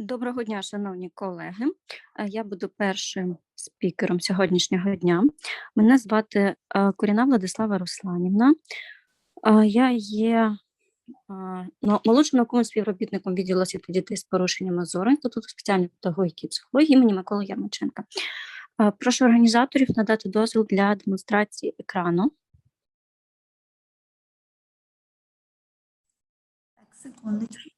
Доброго дня, шановні колеги. Е, Я буду першим спікером сьогоднішнього дня. Мене звати е, Коріна Владислава Русланівна. Е, Я є молодшим науковим співробітником відділу освіти дітей з порушеннями зору Інституту спеціальної педагогіки і психології імені Миколи Ярмаченка. Прошу організаторів надати дозвіл для демонстрації екрану. Так, секундочку.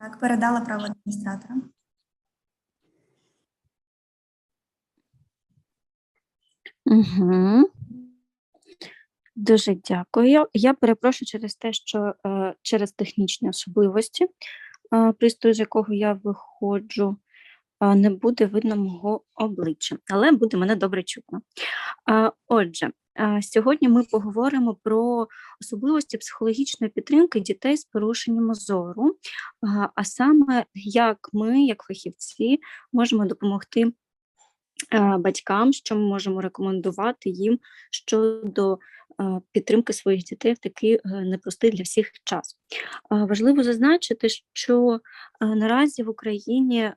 Так, передала право адміністратора. Угу. Дуже дякую. Я перепрошую через те, що е, через технічні особливості, е, пристрою, з якого я виходжу, е, не буде видно мого обличчя, але буде мене добре чутно. Е, отже, сьогодні ми поговоримо про особливості психологічної підтримки дітей з порушенням зору, а саме як ми, як фахівці, можемо допомогти е, батькам, що ми можемо рекомендувати їм щодо е, підтримки своїх дітей в такий е, непростий для всіх час. Важливо зазначити, що наразі в Україні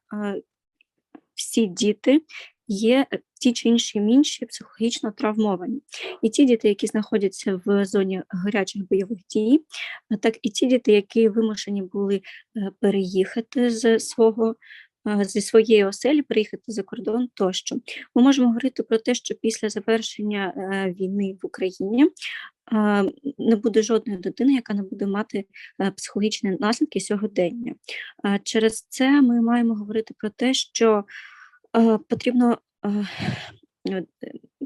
всі діти є ті чи інші інші психологічно травмовані. І ті діти, які знаходяться в зоні гарячих бойових дій, так і ті діти, які вимушені були е, переїхати з свого е, зі своєї оселі, переїхати за кордон тощо. Ми можемо говорити про те, що після завершення е, війни в Україні не буде жодної дитини, яка не буде мати психологічні наслідки сьогодення. Через це ми маємо говорити про те, що потрібно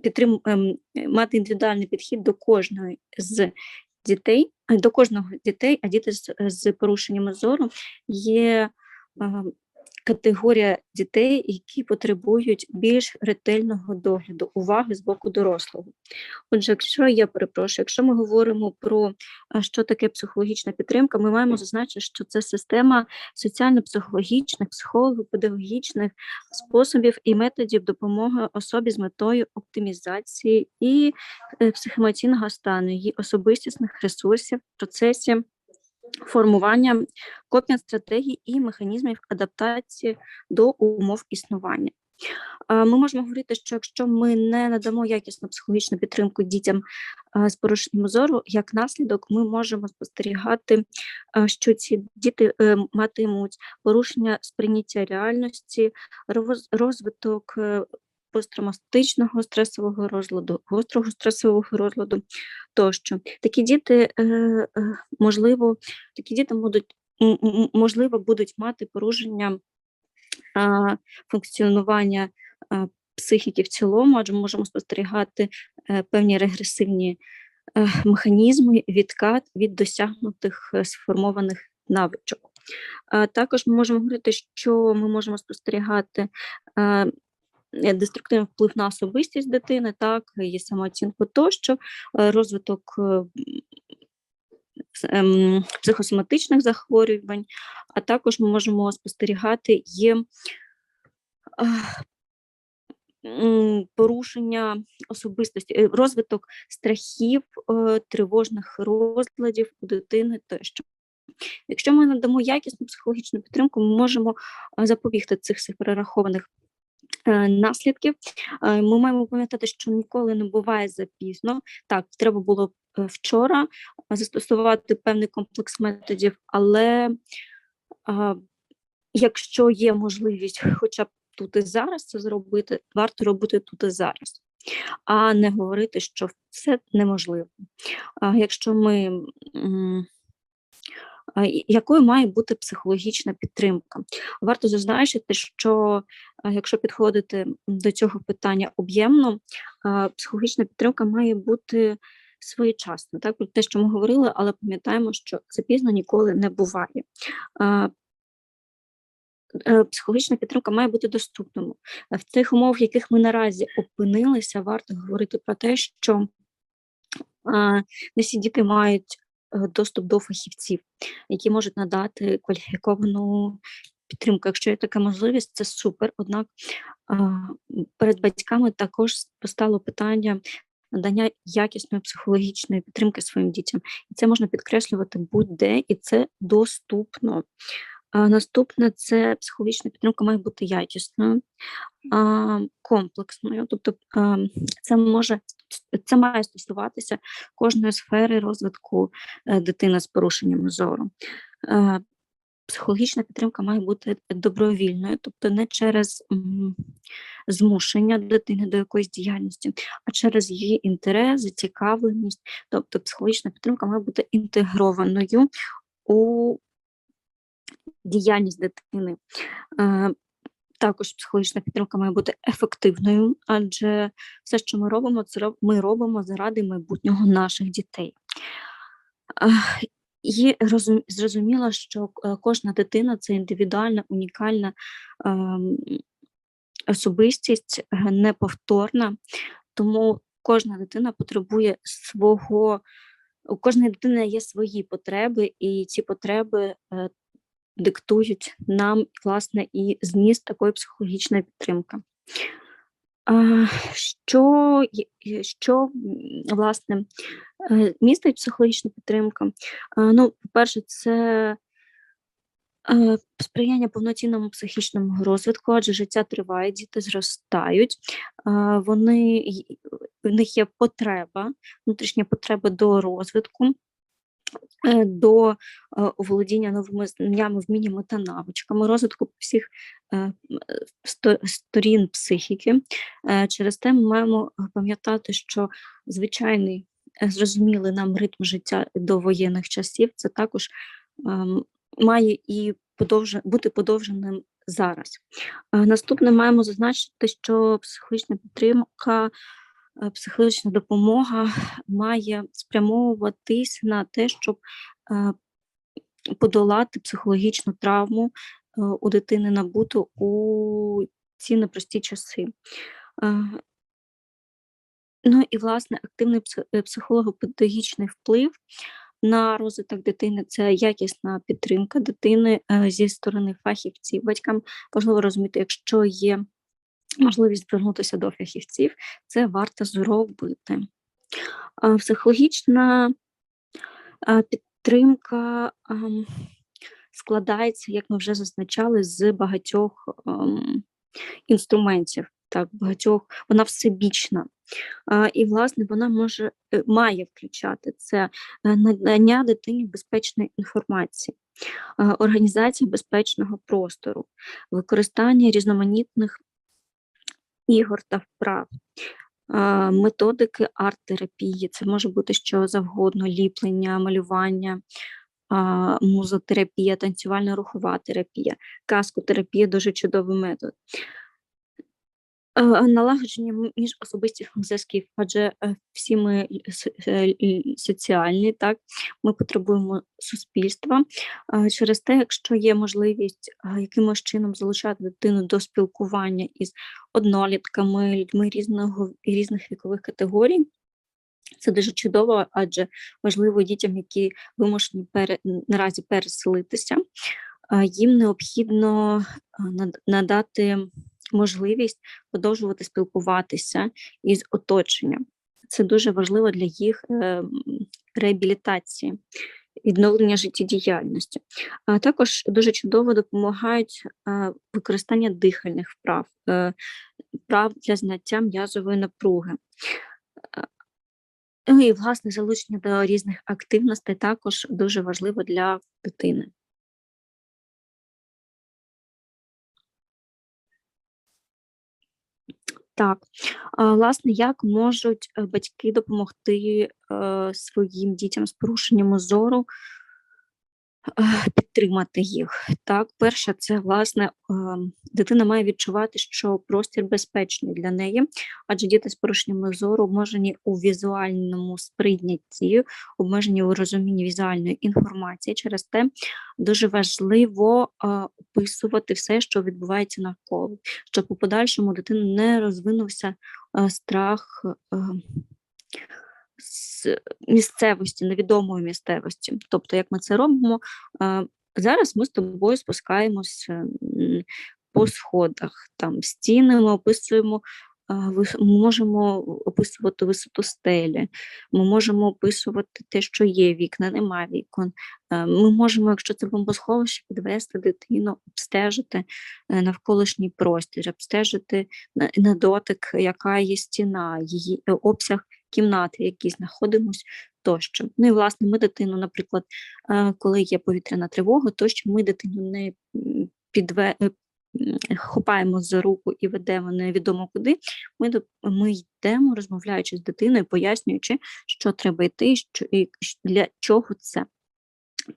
підтрим, ем, мати індивідуальний підхід до кожної з дітей, до кожного дітей, а діти з, з порушеннями зору є е, категорія дітей, які потребують більш ретельного догляду, уваги з боку дорослого. Отже, якщо я перепрошую, якщо ми говоримо про що таке психологічна підтримка, ми маємо зазначити, що це система соціально-психологічних, психолого-педагогічних способів і методів допомоги особі з метою оптимізації і е, психоемоційного стану, її особистісних ресурсів в процесі формування копінг стратегій і механізмів адаптації до умов існування. Е, Ми можемо говорити, що якщо ми не надамо якісну психологічну підтримку дітям е, з порушенням зору, як наслідок, ми можемо спостерігати, е, що ці діти матимуть порушення сприйняття реальності, розвиток посттравматичного стресового розладу, гострого стресового розладу тощо. Такі діти, е, е, можливо, такі діти будуть можливо будуть мати порушення функціонування психіки в цілому, адже ми можемо спостерігати е, певні регресивні механізми, відкат від досягнутих сформованих навичок. Також ми можемо говорити, що ми можемо спостерігати деструктивний вплив на особистість дитини, так, її самооцінку тощо, е, розвиток е, ем, психосоматичних захворювань, а також ми можемо спостерігати є порушення особистості, е, розвиток страхів, е, тривожних розладів у дитини тощо. Якщо ми надамо якісну психологічну підтримку, ми можемо е, запобігти цих перерахованих е, наслідків. Е, Ми маємо пам'ятати, що ніколи не буває запізно. Так, треба було е, вчора е, застосувати певний комплекс методів, але якщо є можливість хоча б тут і зараз це зробити, варто робити тут і зараз, а не говорити, що це неможливо. Якщо ми якою має бути психологічна підтримка? Варто зазначити, що якщо підходити до цього питання об'ємно, психологічна підтримка має бути своєчасно. Так, про те, що ми говорили, але пам'ятаємо, що запізно ніколи не буває. Е, Психологічна підтримка має бути доступною. В цих умовах, в яких ми наразі опинилися, варто говорити про те, що не всі діти мають е, доступ до фахівців, які можуть надати кваліфіковану підтримку. Якщо є така можливість, це супер. Однак перед батьками також постало питання надання якісної психологічної підтримки своїм дітям. І це можна підкреслювати будь-де, і це доступно. Наступне це психологічна підтримка має бути якісною, комплексною. Тобто це може це має стосуватися кожної сфери розвитку е, дитини з порушеннями зору. Психологічна підтримка має бути добровільною, тобто не через змушення дитини до якоїсь діяльності, а через її інтерес, зацікавленість. Тобто психологічна підтримка має бути інтегрованою у діяльність дитини. Е, Також психологічна підтримка має бути ефективною, адже все, що ми робимо, це ми робимо заради майбутнього наших дітей. І розум- зрозуміло, що е, кожна дитина це індивідуальна, унікальна ем, особистість, е, неповторна, тому кожна дитина потребує свого, у кожної дитини є свої потреби, і ці потреби е, диктують нам, власне, і зміст такої психологічної підтримки. Що, що власне е, містить психологічна підтримка? Ну, по-перше, це е, сприяння повноцінному психічному розвитку, адже життя триває, діти зростають, вони, в них є потреба, внутрішня потреба до розвитку, е, до е, оволодіння новими знаннями, вміннями та навичками, розвитку всіх сто- сторін психіки. Через те ми маємо пам'ятати, що звичайний е, зрозумілий нам ритм життя до воєнних часів це також ем, має і бути подовженим зараз. Е, Наступне маємо зазначити, що психологічна підтримка, психологічна допомога має спрямовуватись на те, щоб е, подолати психологічну травму е, у дитини набуту у ці непрості часи. Е, Ну і власне активний пси- е, психолого-педагогічний вплив на розвиток дитини це якісна підтримка дитини е, зі сторони фахівців. Батькам важливо розуміти, якщо є можливість звернутися до фахівців, це варто зробити. Психологічна підтримка складається, як ми вже зазначали, з багатьох інструментів. Так, багатьох вона всебічна. А, і, власне, вона може е, має включати це е, надання дитині безпечної інформації, е, організація безпечного простору, використання різноманітних ігор та вправ, методики арт-терапії. Це може бути що завгодно: ліплення, малювання, музотерапія, танцювальна рухова терапія, каскотерапія дуже чудовий метод. Е, Налагодження м- міжособистих зв'язків, адже е, всі ми л- соціальні, так ми потребуємо суспільства. Через те, якщо є можливість якимось чином залучати дитину до спілкування із однолітками, людьми різного різних вікових категорій. Це дуже чудово, адже важливо дітям, які вимушені пере, наразі переселитися, їм необхідно надати можливість продовжувати спілкуватися із оточенням. Це дуже важливо для їх е, реабілітації, відновлення життєдіяльності. А також дуже чудово допомагають е, використання дихальних вправ, е, вправ для зняття м'язової напруги. Ну і власне залучення до різних активностей також дуже важливо для дитини. Так, власне, як можуть е, батьки допомогти е, своїм дітям з порушеннями зору підтримати їх? Так, перше, це власне ем, дитина має відчувати, що простір безпечний для неї, адже діти з порушеннями зору обмежені у візуальному сприйнятті, обмежені у розумінні візуальної інформації. Через те дуже важливо е, описувати все, що відбувається навколо, щоб у подальшому у дитини не розвинувся е, страх. З місцевості, невідомої місцевості. Тобто, як ми це робимо, зараз ми з тобою спускаємось по сходах, там стіни ми описуємо ми можемо описувати висоту стелі, ми можемо описувати те, що є вікна, нема вікон. Е, Ми можемо, якщо це бомбосховище, підвести дитину, обстежити е, навколишній простір, обстежити на дотик, яка є стіна, її е, обсяг кімнати, в якій знаходимось тощо. Ну і власне, ми дитину, наприклад, е, коли є повітряна тривога, то що ми дитину не підве. е, Хопаємо за руку і ведемо невідомо куди. Ми, ми йдемо, розмовляючи з дитиною, пояснюючи, що треба йти, що і для чого це.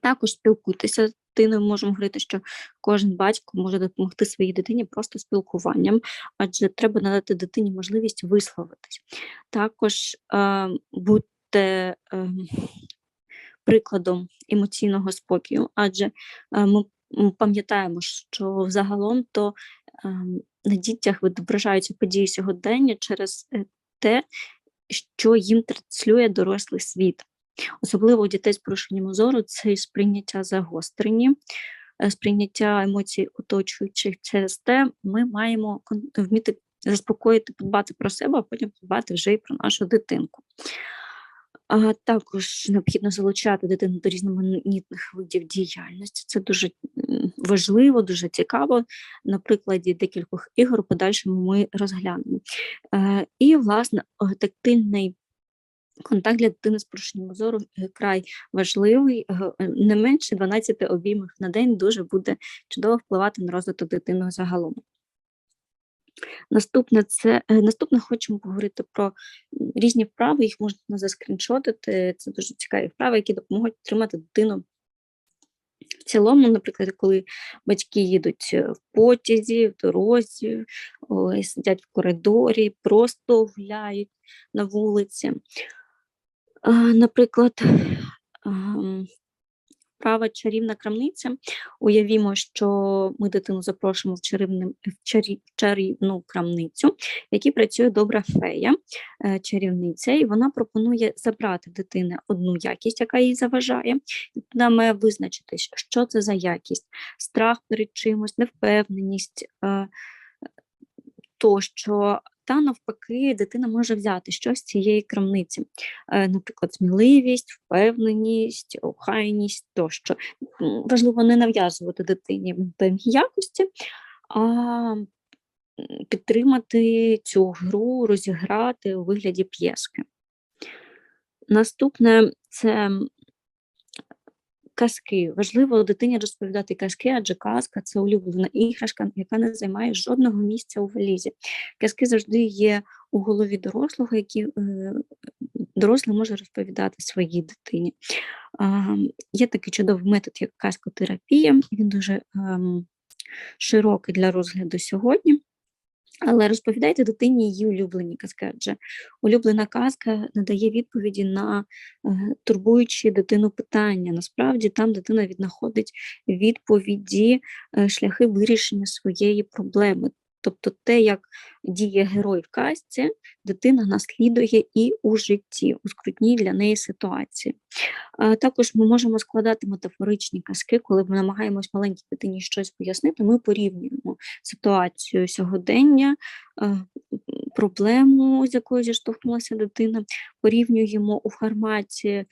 Також спілкуйтеся дитиною. Можемо говорити, що кожен батько може допомогти своїй дитині просто спілкуванням, адже треба надати дитині можливість висловитись. Також е, будьте е, прикладом емоційного спокою, адже е, ми пам'ятаємо, що загалом то е, на дітях відображаються події сьогодення через е, те, що їм транслює дорослий світ. Особливо у дітей з порушенням зору це сприйняття загострені, е, сприйняття емоцій оточуючих. Через те ми маємо вміти заспокоїти, подбати про себе, а потім подбати вже і про нашу дитинку. А також необхідно залучати дитину до різноманітних видів діяльності. Це дуже важливо, дуже цікаво. На прикладі декількох ігор подальшому ми розглянемо. Е, І, власне, е, тактильний контакт для дитини з порушенням зору е, край важливий. Е, Не менше 12 обіймів на день дуже буде чудово впливати на розвиток дитини загалом. Наступне це е, наступне хочемо поговорити про різні вправи, їх можна заскріншотити. Це дуже цікаві вправи, які допоможуть тримати дитину в цілому, наприклад, коли батьки їдуть в потязі, в дорозі, сидять в коридорі, просто гуляють на вулиці. Наприклад, ам, вправа чарівна крамниця. Уявімо, що ми дитину запрошуємо в, чарівним, в, чарі, в чарівну крамницю, в якій працює добра фея, е, чарівниця, і вона пропонує забрати дитини одну якість, яка їй заважає. Вона має визначитись, що це за якість, страх перед чимось, невпевненість. е, Тощо, та навпаки, дитина може взяти щось з цієї крамниці, Е, наприклад, сміливість, впевненість, охайність тощо. Важливо не нав'язувати дитині певні якості, а підтримати цю гру, розіграти у вигляді п'єски. Наступне це казки. Важливо дитині розповідати казки, адже казка це улюблена іграшка, яка не займає жодного місця у валізі. Казки завжди є у голові дорослого, які е, дорослий може розповідати своїй дитині. Є такий чудовий метод, як казкотерапія. Він дуже ем, широкий для розгляду сьогодні. Але розповідайте дитині її улюблені казки, адже улюблена казка надає відповіді на е, турбуючі дитину питання. Насправді там дитина віднаходить відповіді, е, шляхи вирішення своєї проблеми. Тобто те, як діє герой в казці, дитина наслідує і у житті, у скрутній для неї ситуації. Також ми можемо складати метафоричні казки, коли ми намагаємось маленькій дитині щось пояснити, ми порівнюємо ситуацію сьогодення, проблему, з якою зіштовхнулася дитина, порівнюємо у форматі,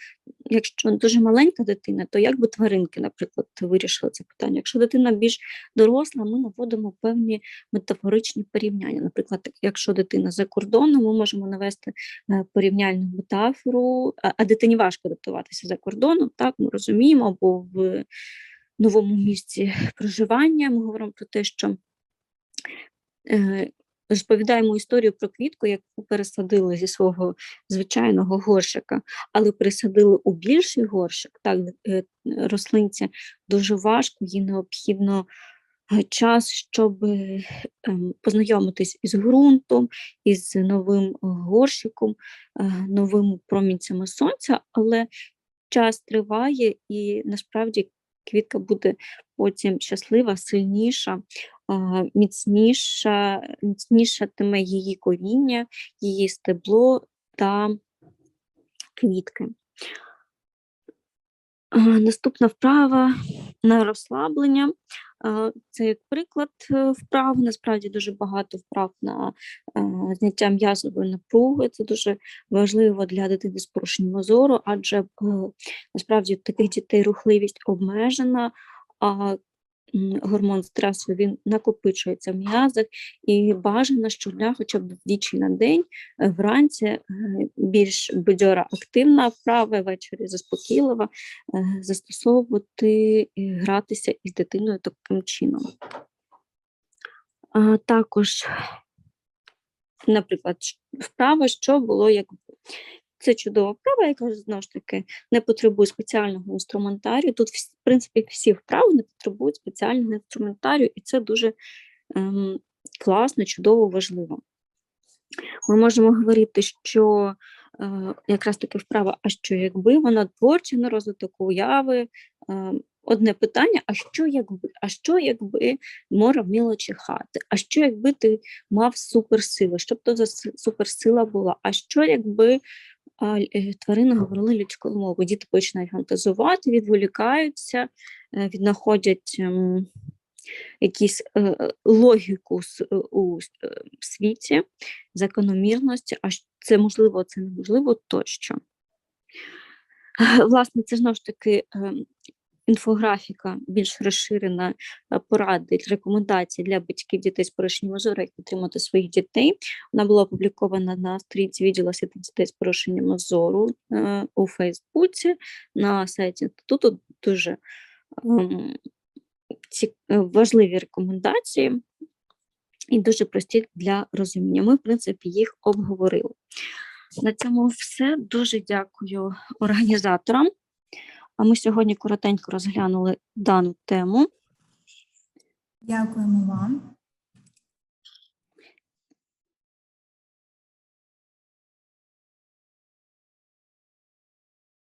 якщо дуже маленька дитина, то як би тваринки, наприклад, вирішили це питання. Якщо дитина більш доросла, ми наводимо певні метафоричні порівняння. Наприклад, якщо дитина за кордоном, ми можемо навести е, порівняльну метафору, а, дитині важко адаптуватися за кордоном, так ми розуміємо, або в новому місці проживання. Ми говоримо про те, що е, розповідаємо історію про квітку, яку пересадили зі свого звичайного горщика, але пересадили у більший горщик. Так, е, рослинці дуже важко, їй необхідно час, щоб е, ем, познайомитись із ґрунтом, із новим горщиком, е, новими промінцями сонця, але час триває, і насправді квітка буде потім щаслива, сильніша, а, міцніша, міцнішатиме її коріння, її стебло та квітки. А, Наступна вправа на розслаблення. Е, Це як приклад е, вправ. Насправді дуже багато вправ на е, зняття м'язової напруги. Це дуже важливо для дитини з порушенням зору, адже е, насправді таких дітей рухливість обмежена, а гормон стресу він накопичується в м'язах, і бажано щодня, хоча б двічі на день, е, вранці е, більш бадьора активна вправа, ввечері заспокійлива, е, застосовувати і гратися із дитиною таким чином. А, також, наприклад, вправа, що було якби. Це чудова вправа, яка знову ж таки не потребує спеціального інструментарію. Тут, в принципі, всі вправи не потребують спеціального інструментарію, і це дуже ем, класно, чудово, важливо. Ми можемо говорити, що е, якраз таки вправа, а що якби вона творчий на розвиток уяви. Е, одне питання: а що якби? А що якби мора вміла чихати? А що якби ти мав суперсили? Що б то за суперсила була? А що якби а, е, тварини говорили людською мовою? Діти починають фантазувати, відволікаються, е, віднаходять. ем, Якісь е, логіку у світі, закономірності, а це можливо, це неможливо тощо. Власне, це знову ж таки ем, інфографіка більш розширена е, поради, рекомендації для батьків дітей з порушенням зору, як підтримати своїх дітей. Вона була опублікована на сторінці відділу освіти дітей з порушенням зору е, у Фейсбуці, на сайті інституту. Дуже ем, ці е, важливі рекомендації і дуже прості для розуміння. Ми, в принципі, їх обговорили. На цьому все. Дуже дякую організаторам. А ми сьогодні коротенько розглянули дану тему. Дякуємо вам.